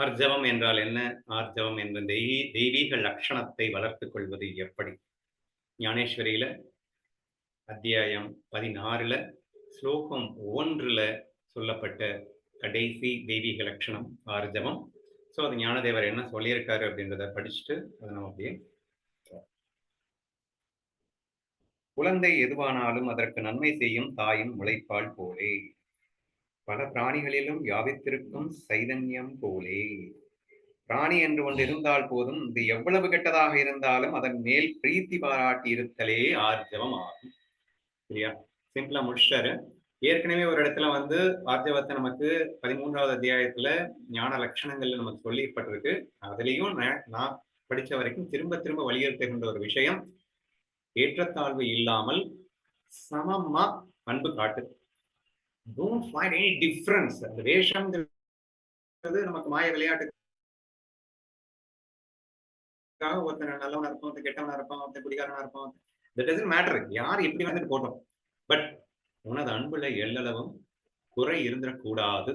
ஆர்ஜவம் என்றால் என்ன? ஆர்ஜவம் என்ற தெய்வீ தெய்வீக லட்சணத்தை வளர்த்துக் கொள்வது எப்படி? ஞானேஸ்வரியில அத்தியாயம் பதினாறுல ஸ்லோகம் ஒன்றுல சொல்லப்பட்ட கடைசி தெய்வீக லட்சணம் ஆர்ஜவம். ஸோ அது ஞானதேவர் என்ன சொல்லியிருக்காரு அப்படின்றத படிச்சுட்டு அதை நம்ம அப்படியே குழந்தை எதுவானாலும் அதற்கு நன்மை செய்யும் தாயின் முளைப்பால் போலே. பல பிராணிகளிலும் வியாபித்திருக்கும் சைதன்யம் போலே. பிராணி என்று ஒன்று இருந்தால் போதும் இது எவ்வளவு கெட்டதாக இருந்தாலும் அதன் மேல் பிரீத்தி பாராட்டி இருத்தலே ஆர்ஜவம் ஆகும். சரியா? சிம்பிளா முடிச்சாரு ஏற்கனவே ஒரு இடத்துல வந்து ஆர்ஜவத்தை நமக்கு பதிமூன்றாவது அத்தியாயத்துல ஞான லட்சணங்கள்ல நமக்கு சொல்லப்பட்டிருக்கு. அதுலயும் நான் படிச்ச வரைக்கும் திரும்ப திரும்ப வலியுறுத்துகின்ற ஒரு விஷயம் ஏற்றத்தாழ்வு இல்லாமல் சமமா அன்பு காட்டு. டோன்ட் ஃபைண்ட் எனி டிஃப்ரென்ஸ் அந்த வேஷம்ங்கிறது நமக்கு மாய விளையாட்டு ஒருத்தன் நல்லவனா இருப்பான் ஒருத்தன் கெட்டவனா இருப்பான் ஒருத்தன் குடிகாரனா இருப்பான். தட் டசன்ட் மேட்டர் யார் எப்படி வந்துட்டு போட்டோம் பட் உனது அன்புல எல்லளவும் குறை இருந்துடக்கூடாது.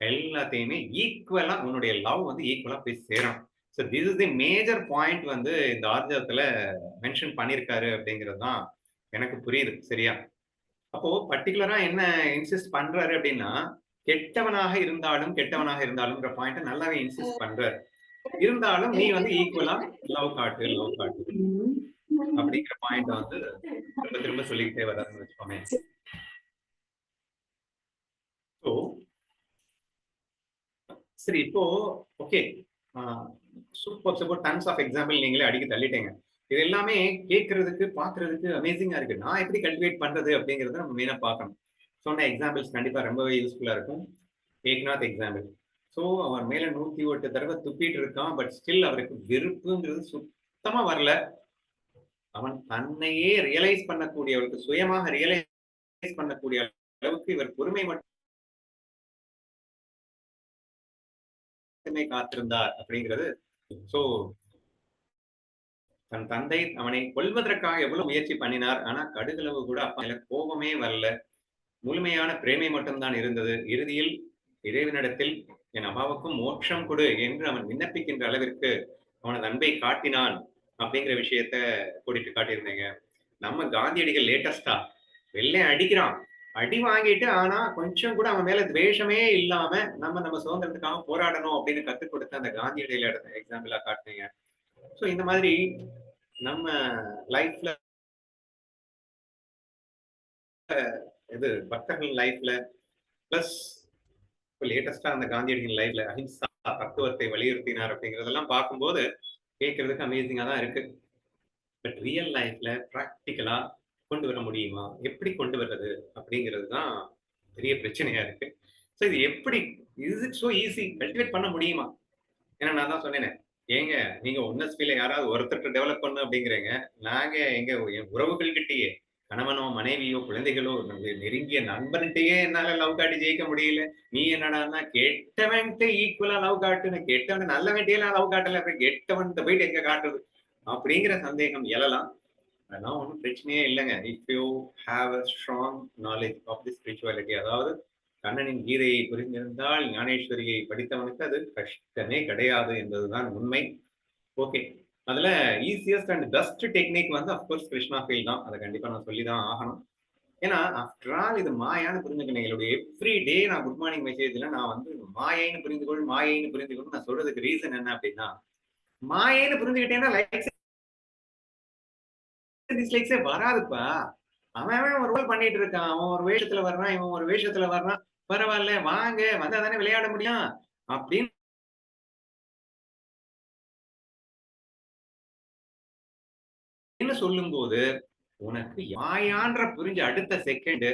எல்லாத்தையுமே ஈக்குவலா உன்னுடைய லவ் வந்து ஈக்குவலா போய் சேரும். So this is the major point வந்து இந்த ஆர்ஜவத்துல மென்ஷன் பண்ணியிருக்காரு அப்படிங்கிறது தான் எனக்கு புரியுது. சரியா? அப்போ பர்டிகுலரா என்ன இன்சிஸ்ட் பண்றாரு அப்படின்னா கெட்டவனாக இருந்தாலும் கெட்டவனாக இருந்தாலும்ன்ற பாயிண்ட் நல்லாவே இன்சிஸ்ட் பண்றாரு. இருந்தாலும் நீ வந்து ஈக்குவலா லவ் காட்டு லவ் காட்டு. அப்படிங்கிற பாயிண்ட் வந்து திரும்ப திரும்ப சொல்லிக்கிட்டே வர்றாருன்னு வச்சுக்கோமே. ஸோ சரி இப்போ okay super super tons of example நீங்களே அடிக்க தள்ளிட்டீங்க. இது எல்லாமே கேட்கறதுக்கு பாக்குறதுக்கு அமேசிங்கா இருக்கு. நான் எப்படி கல்டிவேட் பண்றது அப்படிங்கறத நம்ம மெயினா பார்க்கணும். சொன்ன எக்ஸாம்பிள்ஸ் கண்டிப்பா ரொம்பவே யூஸ்ஃபுல்லா இருக்கும். ஏக்நாத் எக்ஸாம்பிள் ஸோ அவன் மேல நூத்தி ஒட்டு தடவை துப்பிட்டு இருக்கான் பட் ஸ்டில் அவருக்கு வெறுப்புங்கிறது சுத்தமா வரல. அவன் தன்னையே ரியலைஸ் பண்ணக்கூடியவருக்கு சுயமாக ரியலைஸ் பண்ணக்கூடிய அளவுக்கு இவர் பொறுமை மட்டுமே காத்திருந்தார் அப்படிங்கிறது. ஸோ தன் தந்தை அவனை கொல்வதற்காக எவ்வளவு முயற்சி பண்ணினார் ஆனா கடுகளவு கூட அப்பா கோபமே வரல. முழுமையான பிரேமை மட்டும்தான் இருந்தது. இறுதியில் இறைவனிடத்தில் என் அம்மாவுக்கும் மோட்சம் கொடு என்று அவன் விண்ணப்பிக்கின்ற அளவிற்கு அவனது அன்பை காட்டினான் அப்படிங்கிற விஷயத்த கூட்டிட்டு காட்டியிருந்தீங்க. நம்ம காந்தியடிகள் லேட்டஸ்டா வெள்ளை அடிக்கிறான். அடி வாங்கிட்டு ஆனா கொஞ்சம் கூட அவன் மேல துவேஷமே இல்லாம நம்ம நம்ம சுதந்திரத்துக்காக போராடணும் அப்படின்னு கத்துக் கொடுத்த அந்த காந்தியடியில எக்ஸாம்பிளா காட்டினீங்க. ஸோ இந்த மாதிரி நம்ம லைஃப்ல இது பக்தர்கள் லைஃப்ல பிளஸ் இப்போ லேட்டஸ்டா அந்த காந்தியடிகள் லைஃப்ல அஹிம்சா தத்துவத்தை வலியுறுத்தினார் அப்படிங்கிறதெல்லாம் பார்க்கும்போது கேட்கறதுக்கு அமேசிங்கா தான் இருக்கு. பட் ரியல் லைஃப்ல ப்ராக்டிக்கலா கொண்டு வர முடியுமா? எப்படி கொண்டு வர்றது? அப்படிங்கிறது தான் பெரிய பிரச்சனையா இருக்கு. ஸோ இது எப்படி is it so easy cultivate பண்ண முடியுமா? ஏன்னா நான் தான் சொன்னேனே ஏங்க நீங்க ஒன்னஸ்பில யாராவது ஒருத்தர் டெவலப் பண்ணு அப்படிங்கிறீங்க. நாங்க எங்க என் உறவுகள் கிட்டேயே கணவனோ மனைவியோ குழந்தைகளோ நெருங்கிய நண்பன்கிட்டயே என்னால லவ் காட்டி ஜெயிக்க முடியல. நீ என்னடான்னா கெட்டவன்ட்டு ஈக்குவலா லவ் காட்டுன்னு கெட்டவன் நல்லவன்ட்டே நான் லவ் காட்டல கெட்டவன்ட்ட போயிட்டு எங்க காட்டுது அப்படிங்கிற சந்தேகம் எழலாம். அதெல்லாம் ஒன்றும் பிரச்சனையே இல்லைங்க. If you have a strong knowledge of the spirituality அதாவது கண்ணனின் கீதையை புரிந்திருந்தால் ஞானேஸ்வரியை படித்தவனுக்கு அது கஷ்டமே கிடையாது என்பதுதான் உண்மை. ஓகே அதுல ஈஸியஸ்ட் அண்ட் பெஸ்ட் டெக்னிக் வந்து அப்கோர்ஸ் கிருஷ்ணா ஃபீல் தான். அதை கண்டிப்பா நான் சொல்லி தான் ஆகணும். ஏன்னா ஆஃப்டர் ஆல் இது மாயான்னு புரிஞ்சுக்கணும் எங்களுடைய எவ்ரி டே நான் குட் மார்னிங் மெசேஜ்ல நான் வந்து மாயைன்னு புரிந்து கொள் மாயைன்னு புரிந்து கொள் நான் சொல்றதுக்கு ரீசன் என்ன அப்படின்னா மாயைன்னு புரிஞ்சுக்கிட்டேன்னா லைக்ஸ் டிஸ்லைக்ஸே வராதுப்பா. அவன் ஒரு ரோல் பண்ணிட்டு இருக்கான். அவன் ஒரு வேஷத்துல வர்றான் இவன் ஒரு வேஷத்துல வர்றான். பரவாயில்ல வாங்க வந்தா தானே விளையாட முடியும் அப்படின்னு என்ன சொல்லும் போது உனக்கு யாயான்ற புரிஞ்ச அடுத்த செகண்ட்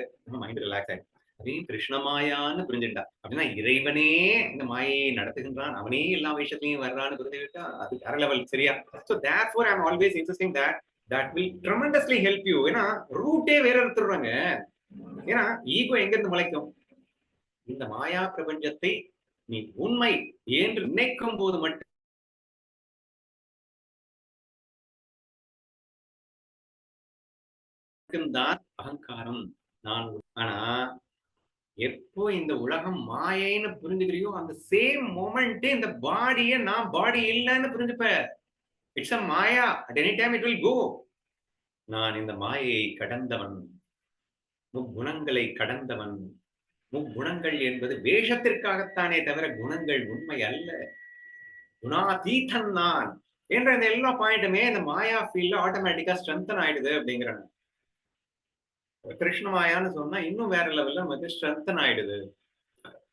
மைண்ட் ரிலாக்ஸ் ஆயிடும். அதையும் கிருஷ்ணமாயான்னு புரிஞ்சுட்டா அப்படின்னா இறைவனே இந்த மாயை நடத்துகின்றான் அவனே எல்லா விஷயத்தையும் வர்றான்னு புரிஞ்சுக்கிட்டா அது வேற லெவல் சரியா? So that for I'm always interesting that that will tremendously help you ஏன்னா ரூட்டே வேற எடுத்துடுறாங்க. ஏன்னா ஈகோ எங்க இருந்து முளைக்கும்? இந்த மாயா பிரபஞ்சத்தை நீ உண்மை என்று நினைக்கும் போது மட்டும் மட்டும்தான் அகங்காரம். நான் ஆனா எப்போ இந்த உலகம் மாயைன்னு புரிஞ்சுக்கிறியோ அந்த சேம் மொமெண்ட் இந்த பாடிய நான் பாடி இல்லைன்னு புரிஞ்சுப்ப it's a maya at any time it will go நான் இந்த மாயையை கடந்தவன். முக்குணங்களை கடந்தவன். முக்குணங்கள் என்பது வேஷத்திற்காகத்தானே தவிர குணங்கள் உண்மை அல்ல. குணாதீதன் நான் என்ற இந்த எல்லா பாயிண்ட்டுமே இந்த மாயா ஃபீல்ட்ல ஆட்டோமேட்டிக்கா ஸ்ட்ரென்தன் ஆயிடுது அப்படிங்கிறாங்க. கிருஷ்ண மாயான்னு சொன்னா இன்னும் வேற லெவல்ல நமக்கு ஸ்ட்ரென்தன் ஆயிடுது.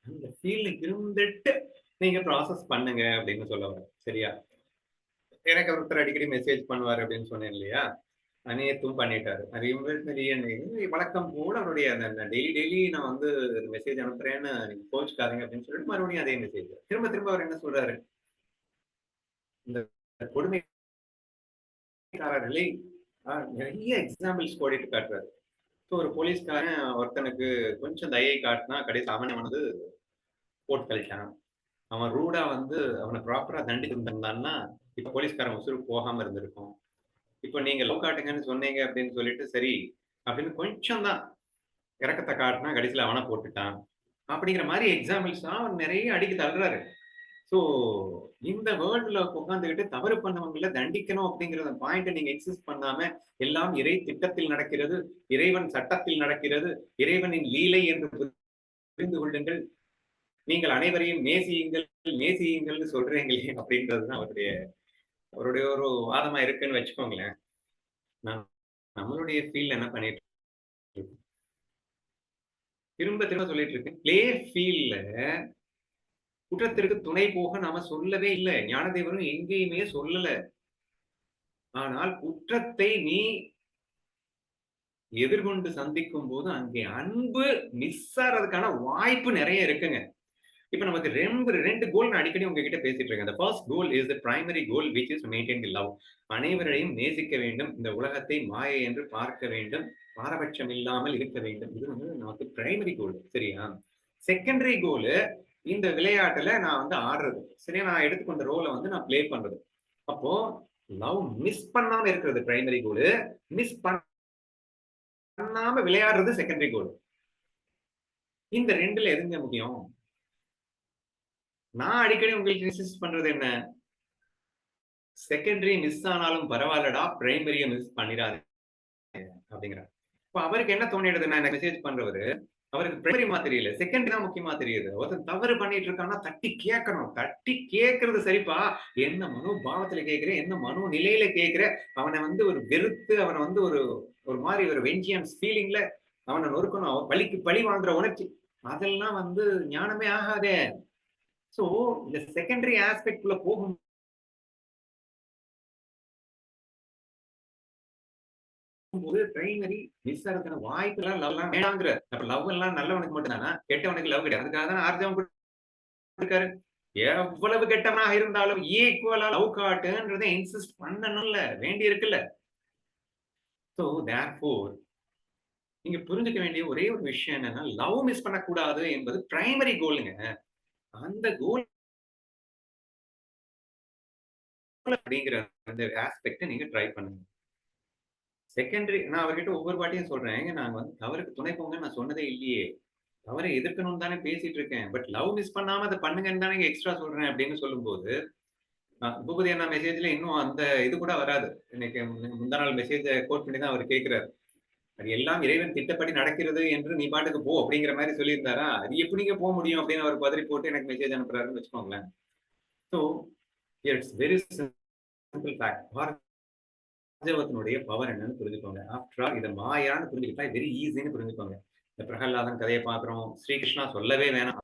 அந்த ஃபீல்டு இருந்துட்டு நீங்க ப்ராசஸ் பண்ணுங்க அப்படின்னு சொல்ல வர சரியா? எனக்கு ஒருத்தர் அடிக்கடி மெசேஜ் பண்ணுவார் அப்படின்னு சொன்னேன் இல்லையா? அனைத்தும் பண்ணிட்டாரு. அது வழக்கம் போல அவருடைய அந்த டெய்லி டெய்லி நான் வந்து மெசேஜ் அனுப்புறேன்னு நீங்க கோச்சுக்காதீங்க அப்படின்னு சொல்லிட்டு மறுபடியும் அதே மெசேஜ் திரும்ப திரும்ப அவர் என்ன சொல்றாரு? இந்த கொடுமைக்காரர்களை நிறைய எக்ஸாம்பிள்ஸ் கோடிட்டு காட்டுறாரு. ஸோ ஒரு போலீஸ்காரன் ஒருத்தனுக்கு கொஞ்சம் தயை காட்டினா கடைசி அவனை வந்து போட்டு கழிச்சான் அவன் ரூடா வந்து அவனை ப்ராப்பரா தண்டித்து இருந்தான்னா இப்ப போலீஸ்காரன் உசுறு போகாம இருந்திருக்கும். இப்போ நீங்க லோ காட்டுங்கன்னு சொன்னீங்க அப்படின்னு சொல்லிட்டு சரி அப்படின்னு கொஞ்சம் தான் இறக்கத்தை காட்டினா கடைசியில் அவனை போட்டுட்டான். அப்படிங்கிற மாதிரி எக்ஸாம்பிள்ஸ் தான் அவர் நிறைய அடிக்க தள்ளுறாரு. ஸோ இந்த வேர்ல்டில் உட்காந்துக்கிட்டு தவறு பண்ணவங்கள தண்டிக்கணும் அப்படிங்கிற பாயிண்ட்டை நீங்க எக்ஸிஸ்ட் பண்ணாம எல்லாம் இறை திட்டத்தில் நடக்கிறது இறைவன் சட்டத்தில் நடக்கிறது இறைவனின் லீலை என்று புரிந்து கொள்ளுங்கள். நீங்கள் அனைவரையும் நேசியுங்கள் நேசியுங்கள்னு சொல்றீங்களே அப்படின்றதுதான் அவருடைய அவருடைய ஒரு வாதமா இருக்குன்னு வச்சுக்கோங்களேன். நம்மளுடைய ஃபீல்ட் என்ன பண்ணிட்டு திரும்ப திரும்ப சொல்லிட்டு இருக்கேன் பிளே ஃபீல்ட்ல குற்றத்திற்கு துணை போக நாம சொல்லவே இல்லை. ஞானதேவரும் எங்கேயுமே சொல்லல. ஆனால் குற்றத்தை நீ எதிர்கொண்டு சந்திக்கும் போது அங்கே அன்பு மிஸ் ஆறதுக்கான வாய்ப்பு நிறைய இருக்குங்க. இப்ப நமக்கு ரெண்டு ரெண்டு கோல் நான் அடிக்கடி உங்ககிட்ட பேசிட்டு இருக்கேன். அந்த first goal is the primary goal which is maintain the love அனைவரையும் நேசிக்க வேண்டும். இந்த உலகத்தை மாயை என்று பார்க்க வேண்டும். பாரபட்சம் இல்லாமல் இருக்க வேண்டும். இது வந்து நமக்கு பிரைமரி கோல் சரியா? செகண்டரி கோல் இந்த விளையாட்டுல நான் வந்து ஆடுறது. சரியா? நான் எடுத்துக்கொண்ட ரோலை வந்து நான் பிளே பண்றது. அப்போ லவ் மிஸ் பண்ணாம இருக்கிறது பிரைமரி கோல் மிஸ் பண்ணாம விளையாடுறது செகண்டரி கோல் இந்த ரெண்டுல எதுங்க முக்கியம்? நான் அடிக்கடி உங்களுக்கு இன்சிஸ்ட் பண்றது என்ன? செகண்டரி மிஸ் ஆனாலும் பரவாயில்லடா பிரைமரிய மிஸ் பண்ணிடாது அப்படிங்கிறார். இப்போ அவருக்கு என்ன தோணிடுதுன்னா நான் எனக்கு மெசேஜ் பண்றவரு அவருக்கு பிரைமரிமா தெரியல செகண்டரி தான் முக்கியமா தெரியுது. ஒருத்தன் தவறு பண்ணிட்டு இருக்கான்னா தட்டி கேட்கணும் தட்டி கேட்கறது சரிப்பா. என்ன மனு பாவத்துல கேட்கிற என்ன மனு நிலையில கேட்கிற அவனை வந்து ஒரு வெறுத்து அவனை வந்து ஒரு ஒரு மாதிரி ஒரு வெஞ்சியன்ஸ் ஃபீலிங்ல அவனை நொறுக்கணும். பழிக்கு பழி வாங்குற உணர்ச்சி. அதெல்லாம் வந்து ஞானமே ஆகாதே. சோ இந்த செகண்டரி ஆஸ்பெக்ட் குள்ள போகும் போது பிரைமரி மிஸ் ஆகிறதுக்கான வாய்ப்பு எல்லாம் லவ் எல்லாம் வேணாங்கிற அப்ப லவ் எல்லாம் நல்லவனுக்கு மட்டும் தானா கெட்டவனுக்கு லவ் கிடையாது. அதுக்காக தான் ஆர்ஜவன் இருக்காரு எவ்வளவு கெட்டவனாக இருந்தாலும் ஈக்குவலா லவ் காட்டுன்றதை இன்சிஸ்ட் பண்ணணும்ல. வேண்டி இருக்குல்ல. சோ தேர்ஃபோர் நீங்க புரிஞ்சுக்க வேண்டிய ஒரே ஒரு விஷயம் என்னன்னா லவ் மிஸ் பண்ணக்கூடாது என்பது பிரைமரி கோலுங்க அந்த கோல் அப்படிங்கிற அந்த ஆஸ்பெக்ட நீங்க ட்ரை பண்ணுங்க. செகண்டரி நான் அவர்கிட்ட ஒவ்வொரு வாட்டியும் சொல்றேன். நாங்க வந்து தவறுக்கு துணை போங்க நான் சொன்னதே இல்லையே. தவறை எதிர்க்கணும்னு தானே பேசிட்டு இருக்கேன். பட் லவ் மிஸ் பண்ணாம அதை பண்ணுங்கன்னு தானே எக்ஸ்ட்ரா சொல்றேன் அப்படின்னு சொல்லும்போது பூபதி அண்ணா மெசேஜ்ல இன்னும் அந்த இது கூட வராது. இன்னைக்கு முந்தா நாள் மெசேஜை கோட் பண்ணி தான் அவர் கேட்கிறாரு அது எல்லாம் இறைவன் திட்டப்படி நடக்கிறது என்று நீ பாட்டுக்கு போ அப்படிங்கிற மாதிரி சொல்லியிருந்தாரா? அது எப்படிங்க போக முடியும் அப்படின்னு அவர் பதறி போட்டு எனக்கு மெசேஜ் அனுப்புறாருன்னு வச்சுக்கோங்களேன். So it's very simple fact பாரதவத்தினுடைய power என்னன்னு புரிஞ்சுக்கோங்க. ஆஃப்டர் ஆல் இதை மாயான்னு புரிஞ்சுக்கிட்டா வெரி ஈஸின்னு புரிஞ்சுக்கோங்க. இந்த பிரகலாதன் கதையை பார்க்குறோம். ஸ்ரீகிருஷ்ணா சொல்லவே வேணாம்.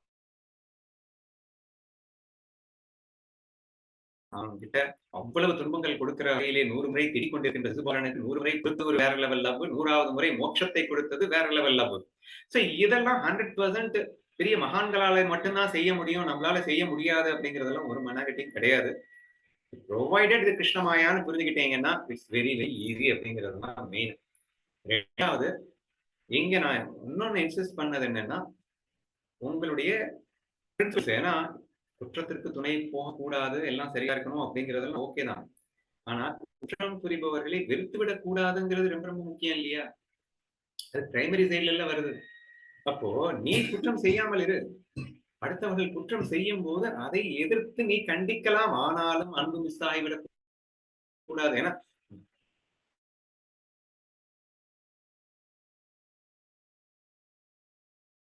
அவங்க கிட்ட அவ்வளவு துன்பங்கள் கொடுக்கிற வகையிலே நூறு முறை திடி கொண்டிருக்கின்ற சிசுபாலனுக்கு நூறு முறை கொடுத்து ஒரு வேற லெவல் லவ் நூறாவது முறை மோட்சத்தை கொடுத்தது வேற லெவல் லவ் சோ இதெல்லாம் ஹண்ட்ரட் பர்சன்ட் பெரிய மகான்களால மட்டும்தான் செய்ய முடியும் நம்மளால செய்ய முடியாது அப்படிங்கறதெல்லாம் ஒரு மனகட்டையும் கிடையாது. ப்ரொவைடட் இது கிருஷ்ணமாயான்னு புரிஞ்சுக்கிட்டீங்கன்னா இட்ஸ் வெரி வெரி ஈஸி அப்படிங்கிறது தான் மெயின் ரெண்டாவது இங்க நான் இன்னொன்னு இன்சிஸ்ட் பண்ணது என்னன்னா உங்களுடைய ஏன்னா குற்றத்திற்கு துணை போகக்கூடாது எல்லாம் சரியா இருக்கணும் அப்படிங்கறதெல்லாம் ஓகே தான். ஆனா குற்றம் புரிபவர்களை வெறுத்து விடக் கூடாதுங்கிறது ரொம்ப ரொம்ப முக்கியம் இல்லையா? அது பிரைமரி சைட்ல எல்லாம் வருது. அப்போ நீ குற்றம் செய்யாமல் இரு. அடுத்தவர்கள் குற்றம் செய்யும் போது அதை எதிர்த்து நீ கண்டிக்கலாம். ஆனாலும் அன்பு மிஸ் ஆகிவிடக் கூடாது. ஏன்னா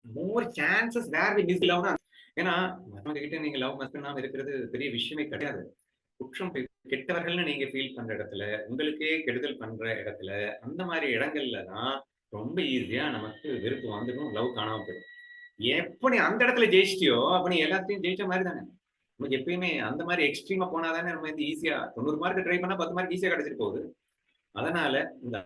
more chances where we miss love ஏன்னா மத்தவங்க கிட்ட நீங்க லவ் மிஸ் பண்ணாம இருக்கிறது பெரிய விஷயமே கிடையாது. குற்றம் கெட்டவர்கள்னு நீங்க ஃபீல் பண்ற இடத்துல உங்களுக்கே கெடுதல் பண்ற இடத்துல அந்த மாதிரி இடங்கள்ல தான் ரொம்ப ஈஸியா நமக்கு வெறுப்பு வந்துடும் லவ் காணாம போயிடும். எப்ப நீ அந்த இடத்துல ஜெயிச்சிட்டியோ அப்ப நீ எல்லாத்தையும் ஜெயிச்ச மாதிரி தானே. நமக்கு எப்பயுமே அந்த மாதிரி எக்ஸ்ட்ரீமா போனாதானே நம்ம வந்து ஈஸியா தொண்ணூறு மார்க் ட்ரை பண்ணா பத்து மார்க் ஈஸியா கிடைச்சிட்டு போகுது. அதனால இந்த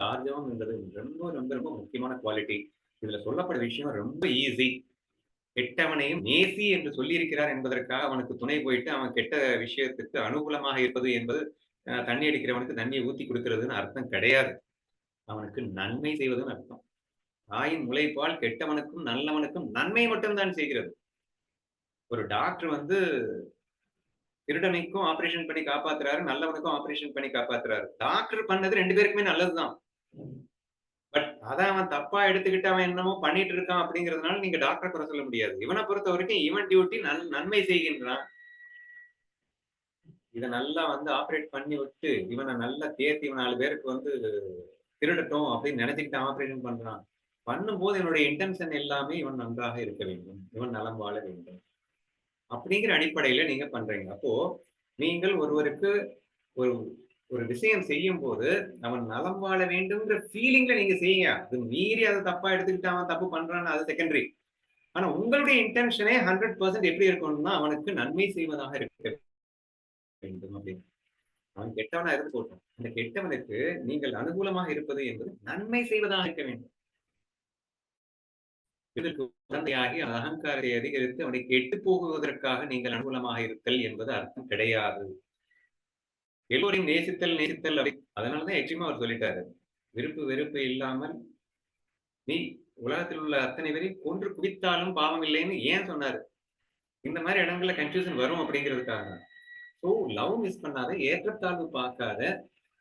ஆர்ஜவம் என்பது ரொம்ப ரொம்ப ரொம்ப முக்கியமான குவாலிட்டி இதுல சொல்லப்பட்ட விஷயம் ரொம்ப ஈஸி கெட்டவனையும் நேசி என்று சொல்லியிருக்கிறார் என்பதற்காக அவனுக்கு துணை போயிட்டு அவன் கெட்ட விஷயத்துக்கு அனுகூலமாக இருப்பது என்பது அஹ், தண்ணி அடிக்கிறவனுக்கு தண்ணியை ஊத்தி கொடுக்கிறதுன்னு அர்த்தம் கிடையாது. அவனுக்கு நன்மை செய்வதுன்னு அர்த்தம். தாயின் முளைப்பால் கெட்டவனுக்கும் நல்லவனுக்கும் நன்மை மட்டும்தான் செய்கிறது. ஒரு டாக்டர் வந்து திருடனைக்கும் ஆபரேஷன் பண்ணி காப்பாத்துறாரு நல்லவனுக்கும் ஆபரேஷன் பண்ணி காப்பாத்துறாரு. டாக்டர் பண்ணது ரெண்டு பேருக்குமே நல்லதுதான். அதான் அவன் தப்பா எடுத்துக்கிட்டு அவன் என்னமோ பண்ணிட்டு இருக்கான் அப்படிங்கறதுனால நீங்க டாக்டரை குறை சொல்ல முடியாது. இவனை பொறுத்த வரைக்கும் இவன் டியூட்டி நன் நன்மை செய்கின்றான். இதை நல்லா வந்து ஆபரேட் பண்ணி விட்டு இவனை நல்லா தேர்த்தி இவன் நாலு பேருக்கு வந்து திருடட்டும் அப்படின்னு நினைச்சுக்கிட்டு ஆபரேஷன் பண்றான். பண்ணும்போது என்னுடைய இன்டென்ஷன் எல்லாமே இவன் நன்றாக இருக்க வேண்டும். இவன் நலம் வாழ வேண்டும். அப்படிங்கிற அடிப்படையில நீங்க பண்றீங்க. அப்போ நீங்கள் ஒருவருக்கு ஒரு ஒரு விஷயம் செய்யும் போது அவன் நலம் வாழ வேண்டும்ன்ற ஃபீலிங்ல நீங்க செய்யுங்க. அது மீறி அதை தப்பா எடுத்துக்கிட்டு அவன் தப்பு பண்றான்னு அது செகண்டரி ஆனா உங்களுடைய இன்டென்ஷனே ஹண்ட்ரட் பர்சன்ட் எப்படி இருக்கணும்னா அவனுக்கு நன்மை செய்வதாக இருக்க வேண்டும் அப்படின்னு. அவன் கெட்டவனா இருந்து போட்டோம் அந்த கெட்டவனுக்கு நீங்கள் அனுகூலமாக இருப்பது என்பது நன்மை செய்வதாக இருக்க வேண்டும். இதற்கு உடந்தையாகி அகங்காரத்தை அதிகரித்து அவனை கெட்டு போகுவதற்காக நீங்கள் அனுகூலமாக இருத்தல் என்பது அர்த்தம் கிடையாது. எல்லோரையும் நேசித்தல் நேசித்தல் அப்படி. அதனாலதான் எக்ஸ்ட்ரீமா அவர் சொல்லிட்டாரு. விருப்பு வெறுப்பு இல்லாமல் நீ உலகத்தில் உள்ள அத்தனை பேரையும் கொன்று குவித்தாலும் பாவம் இல்லைன்னு ஏன் சொன்னாரு? இந்த மாதிரி இடங்கள்ல கன்ஃபியூஷன் வரும் அப்படிங்கிறதுக்காக. ஸோ லவ் மிஸ் பண்ணாத ஏற்றத்தாழ்வு பார்க்காத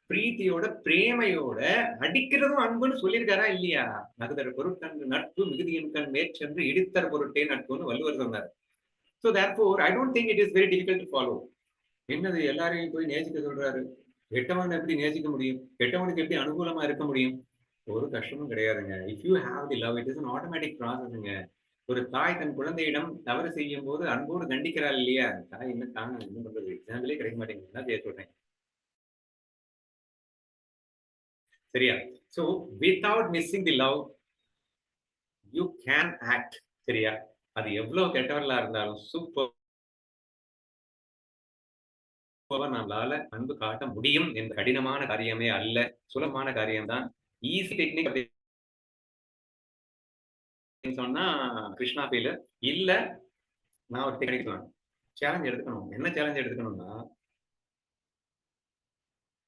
பிரீத்தியோட பிரேமையோட அடிக்கிறதும் அன்புன்னு சொல்லியிருக்காரா இல்லையா? நகுதர் பொருட்கண்டு நட்பு மிகுதியின் கண் மேற்சென்று இடித்தர் பொருட்டே நட்புன்னு வள்ளுவர் சொன்னார். So therefore I don't think it is very difficult to follow என்னது எல்லாரையும் போய் நேசிக்க சொல்றாரு? கெட்டவன் எப்படி நேசிக்க முடியும்? கெட்டவனுக்கு எப்படி அனுகூலமா இருக்க முடியும்? ஒரு கஷ்டமும் கிடையாதுங்க. If you have the love it is an automatic ப்ராசஸ்ங்க ஒரு தாய் தன் குழந்தையிடம் தவறு செய்யும் போது அன்போடு தண்டிக்கிறாள் இல்லையா? தாய் என்ன தாங்க என்ன பண்றது? எக்ஸாம்பிளே கிடைக்க மாட்டேங்குது. என்ன விட்டேன் சொல்றேன். சரியா? So without missing the love you can act சரியா? அது எவ்வளவு கெட்டவர்களா இருந்தாலும் சூப்பர் நம்மளால அன்பு காட்ட முடியும் என்ற கடினமான காரியமே அல்ல. சுலபமான காரியம்தான். ஈஸி டெக்னிக் சொன்னா கிருஷ்ணா பீல இல்ல நான் ஒரு டெக்னிக் சேலஞ்ச் எடுத்துக்கணும். என்ன சேலஞ்ச் எடுத்துக்கணும்னா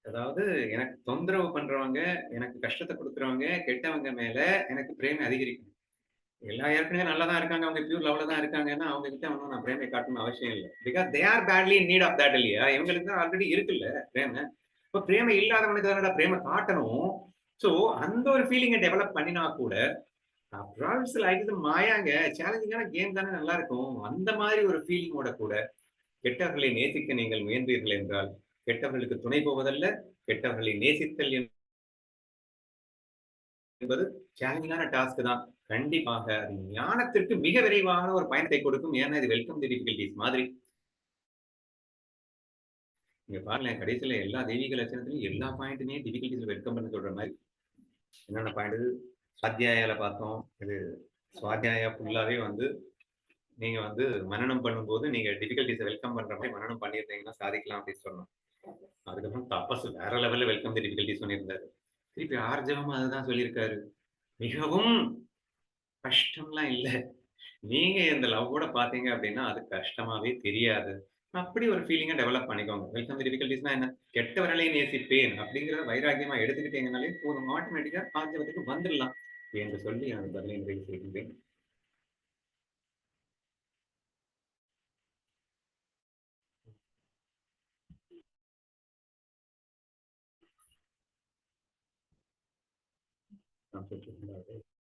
அதாவது எனக்கு தொந்தரவு பண்றவங்க எனக்கு கஷ்டத்தை கொடுக்குறவங்க கெட்டவங்க மேல எனக்கு பிரேமை அதிகரிக்கணும். எல்லா ஏற்கனவே நல்லா தான் இருக்காங்க. அவங்க பியூர் லெவலில் தான் இருக்காங்கன்னா அவங்க கிட்ட ஒன்றும் நான் பிரேமை காட்டணும் அவசியம் இல்லை. Because they are badly need of that இல்லையா? இவங்களுக்கு தான் ஆல்ரெடி இருக்குல்ல பிரேமை. இப்போ பிரேமை இல்லாதவனுக்கு தானடா பிரேமை காட்டணும். ஸோ அந்த ஒரு ஃபீலிங்கை டெவலப் பண்ணினா கூட ப்ராவின்ஸில் லைக் மாயாங்க. சேலஞ்சிங்கான கேம் தானே நல்லா இருக்கும். அந்த மாதிரி ஒரு ஃபீலிங்கோட கூட கெட்டவர்களை நேசிக்க நீங்கள் முயன்றீர்கள் என்றால் கெட்டவர்களுக்கு துணை போவதல்ல கெட்டவர்களை நேசித்தல் என்பது சேலஞ்சிங்கான டாஸ்க் தான். கண்டிப்பாக அது ஞானத்திற்கு மிக விரைவான ஒரு பயணத்தை கொடுக்கும். ஏன்னா இது வெல்கம் தி டிஃபிகல்டிஸ் மாதிரி. நீங்க பாருங்க கடைசியில எல்லா தெய்வீக லட்சணத்திலும் எல்லா பாயிண்ட்டுமே டிஃபிகல்டிஸ் வெல்கம் பண்ண சொல்ற மாதிரி. என்னென்ன பாயிண்ட் சுவாத்தியாயால பார்த்தோம். இது சுவாத்தியாயா ஃபுல்லாவே வந்து நீங்க வந்து மனனம் பண்ணும்போது நீங்க டிஃபிகல்டிஸை வெல்கம் பண்ற மாதிரி மனனம் பண்ணியிருந்தீங்கன்னா சாதிக்கலாம் அப்படின்னு சொன்னோம். அதுக்கப்புறம் தப்பஸ் வேற லெவல்ல வெல்கம் தி டிஃபிகல்டிஸ் பண்ணியிருந்தாரு திருப்பி ஆர்ஜவம் அதுதான் சொல்லியிருக்காரு. மிகவும் கஷ்டம்லாம் இல்லை. நீங்க இந்த லவ் கூட பாத்தீங்க அப்படின்னா அது கஷ்டமாவே தெரியாது. அப்படி ஒரு ஃபீலிங்கை டெவலப் பண்ணிக்கோங்க. வெல்கம் டிஃபிகல்டிஸ்னா என்ன? கெட்டவர்களை நேசிப்பேன் அப்படிங்கிற வைராக்கியமா எடுத்துக்கிட்டீங்கனாலே போதும். ஆட்டோமேட்டிக்கா ஆர்ஜவத்துக்கு வந்துடலாம். என்று சொல்லி எனது பதிலை நிறைவு செய்கின்றேன். not taking that.